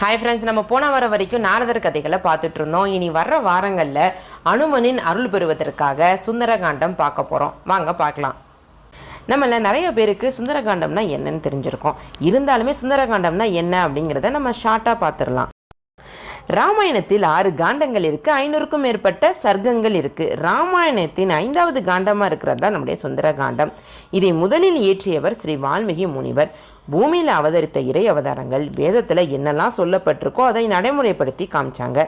Hi friends நம்ம போன வர வரைக்கும் நாரதர் கதைகளை பார்த்துட்டு இருந்தோம். இனி வர்ற வாரங்களில் அனுமனின் அருள் பெறுவதற்காக சுந்தரகாண்டம் பார்க்க போகிறோம் வாங்க பார்க்கலாம். நம்மள நிறைய பேருக்கு சுந்தரகாண்டம்னா என்னன்னு தெரிஞ்சிருக்கோம். இருந்தாலுமே சுந்தரகாண்டம்னா என்ன அப்படிங்கிறத நம்ம ஷார்ட்டாக பார்த்துடலாம். ராமாயணத்தில் ஆறு காண்டங்கள் இருக்குது ஐநூறுக்கும் மேற்பட்ட சர்க்கங்கள் இருக்குது ராமாயணத்தின் ஐந்தாவது காண்டமாக இருக்கிறது தான் நம்முடைய சுந்தர காண்டம். இதை முதலில் இயற்றியவர் ஸ்ரீ வால்மீகி முனிவர். பூமியில் அவதரித்த இறை அவதாரங்கள் வேதத்தில் என்னெல்லாம் சொல்லப்பட்டிருக்கோ அதை நடைமுறைப்படுத்தி காமிச்சாங்க.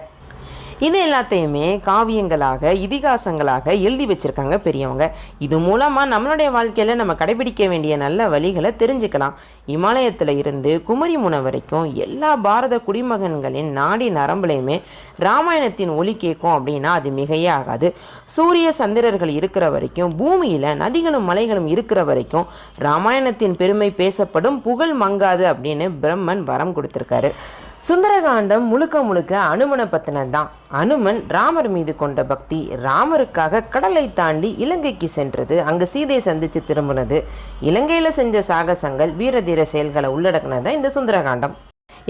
இது எல்லாத்தையுமே காவியங்களாக இதிகாசங்களாக எழுதி வச்சிருக்காங்க பெரியவங்க. இது மூலமாக நம்மளுடைய வாழ்க்கையில் நம்ம கடைபிடிக்க வேண்டிய நல்ல வழிகளை தெரிஞ்சுக்கலாம். இமாலயத்தில் இருந்து குமரி முனை வரைக்கும் எல்லா பாரத குடிமகன்களின் நாடி நரம்புலையுமே ராமாயணத்தின் ஒலி கேட்கும் அப்படின்னா அது மிகையே ஆகாது. சூரிய சந்திரர்கள் இருக்கிற வரைக்கும் பூமியில் நதிகளும் மலைகளும் இருக்கிற வரைக்கும் ராமாயணத்தின் பெருமை பேசப்படும் புகழ் மங்காது அப்படின்னு பிரம்மன் வரம் கொடுத்துருக்காரு. சுந்தரகாண்டம் முழுக்க முழுக்க அனுமனை பற்றினது தான் அனுமன் ராமர் மீது கொண்ட பக்தி ராமருக்காக கடலை தாண்டி இலங்கைக்கு சென்றது அங்கே சீதையை சந்தித்து திரும்பினது. இலங்கையில் செஞ்ச சாகசங்கள் வீரதீர செயல்களை உள்ளடக்கினது தான் இந்த சுந்தரகாண்டம்.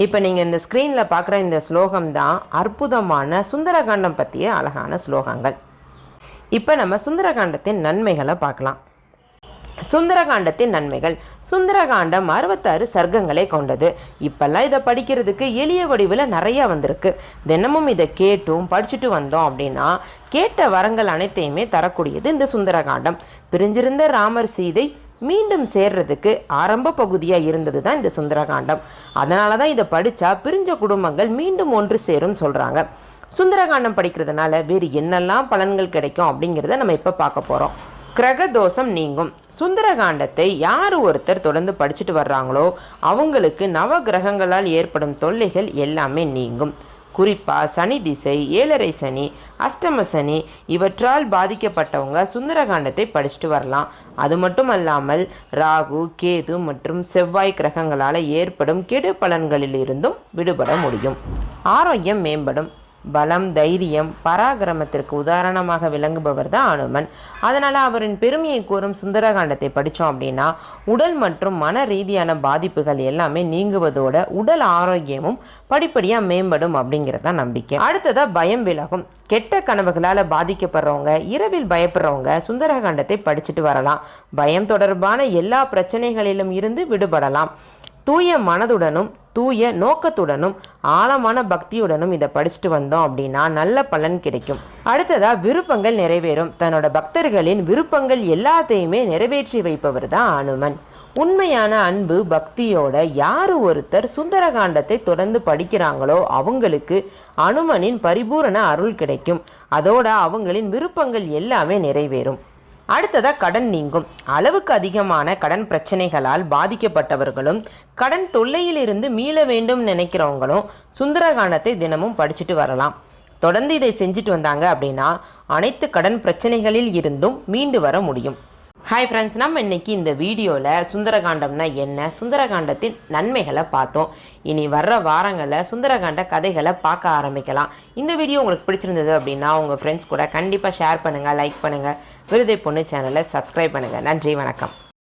இப்போ நீங்கள் இந்த ஸ்க்ரீனில் பார்க்குற இந்த ஸ்லோகம் தான் அற்புதமான சுந்தரகாண்டம் பற்றிய அழகான ஸ்லோகங்கள். இப்போ நம்ம சுந்தரகாண்டத்தின் நன்மைகளை பார்க்கலாம். சுந்தரகாண்டத்தின் நன்மைகள். சுந்தரகாண்டம் அறுபத்தாறு சர்க்கங்களை கொண்டது. இப்பெல்லாம் இதை படிக்கிறதுக்கு எளிய வடிவில் நிறையா வந்திருக்கு. தினமும் இதை கேட்டும் படிச்சுட்டு வந்தோம் அப்படின்னா கேட்ட வரங்கள் அனைத்தையுமே தரக்கூடியது இந்த சுந்தரகாண்டம். பிரிஞ்சிருந்த ராமர் சீதை மீண்டும் சேர்றதுக்கு ஆரம்ப பகுதியாக இருந்தது தான் இந்த சுந்தரகாண்டம். அதனால தான் இதை படித்தா பிரிஞ்ச குடும்பங்கள் மீண்டும் ஒன்று சேரும் சொல்கிறாங்க சுந்தரகாண்டம் படிக்கிறதுனால வேறு என்னெல்லாம் பலன்கள் கிடைக்கும் அப்படிங்கிறத நம்ம இப்போ பார்க்க போகிறோம் கிரகதோஷம் நீங்கும். சுந்தரகாண்டத்தை யார் ஒருத்தர் தொடர்ந்து படிச்சுட்டு வர்றாங்களோ அவங்களுக்கு நவ கிரகங்களால் ஏற்படும் தொல்லைகள் எல்லாமே நீங்கும். குறிப்பாக சனி திசை ஏழரை சனி அஷ்டம சனி இவற்றால் பாதிக்கப்பட்டவங்க சுந்தரகாண்டத்தை படிச்சுட்டு வரலாம். அது மட்டும் அல்லாமல் ராகு கேது மற்றும் செவ்வாய் கிரகங்களால் ஏற்படும் கெடு பலன்களிலிருந்தும் விடுபட முடியும். ஆரோக்கியம் மேம்படும். பலம் தைரியம் பராக்கிரமத்திற்கு உதாரணமாக விளங்குபவர் தான் அனுமன். அதனால் அவரின் பெருமையை கூறும் சுந்தரகாண்டத்தை படித்தோம் அப்படின்னா உடல் மற்றும் மன ரீதியான பாதிப்புகள் எல்லாமே நீங்குவதோட உடல் ஆரோக்கியமும் படிப்படியாக மேம்படும் அப்படிங்கிறது தான் நம்பிக்கை. அடுத்ததாக பயம் விலகும். கெட்ட கனவுகளால் பாதிக்கப்படுறவங்க இரவில் பயப்படுறவங்க சுந்தரகாண்டத்தை படிச்சுட்டு வரலாம். பயம் தொடர்பான எல்லா பிரச்சனைகளிலும் இருந்து விடுபடலாம். தூய மனதுடனும் தூய நோக்கத்துடனும் ஆழமான பக்தியுடனும் இதை படிச்சுட்டு வந்தோம் அப்படின்னா நல்ல பலன் கிடைக்கும். அடுத்ததா விருப்பங்கள் நிறைவேறும். தன்னோட பக்தர்களின் விருப்பங்கள் எல்லாத்தையுமே நிறைவேற்றி வைப்பவர் தான் அனுமன். உண்மையான அன்பு பக்தியோட யார் ஒருத்தர் சுந்தரகாண்டத்தை தொடர்ந்து படிக்கிறாங்களோ அவங்களுக்கு அனுமனின் பரிபூரண அருள் கிடைக்கும். அதோட அவங்களின் விருப்பங்கள் எல்லாமே நிறைவேறும். அடுத்ததாக கடன் நீங்கும். அளவுக்கு அதிகமான கடன் பிரச்சனைகளால் பாதிக்கப்பட்டவர்களும் கடன் தொல்லையிலிருந்து மீள வேண்டும் நினைக்கிறவங்களும் சுந்தரகாண்டத்தை தினமும் படிச்சுட்டு வரலாம். தொடர்ந்து இதை செஞ்சுட்டு வந்தாங்க அப்படின்னா அனைத்து கடன் பிரச்சனைகளில் இருந்தும் மீண்டு வர முடியும். ஹாய் ஃப்ரெண்ட்ஸ் நம்ம இன்றைக்கி இந்த வீடியோவில் சுந்தரகாண்டம்னா என்ன? சுந்தரகாண்டத்தின் நன்மைகளை பார்த்தோம். இனி வர்ற வாரங்களில் சுந்தரகாண்ட கதைகளை பார்க்க ஆரம்பிக்கலாம். இந்த வீடியோ உங்களுக்கு பிடிச்சிருந்தது அப்படின்னா உங்கள் ஃப்ரெண்ட்ஸ் கூட கண்டிப்பாக ஷேர் பண்ணுங்கள் லைக் பண்ணுங்கள் விருதை பொண்ணு சேனலை சப்ஸ்கிரைப் பண்ணுங்கள் நன்றி வணக்கம்.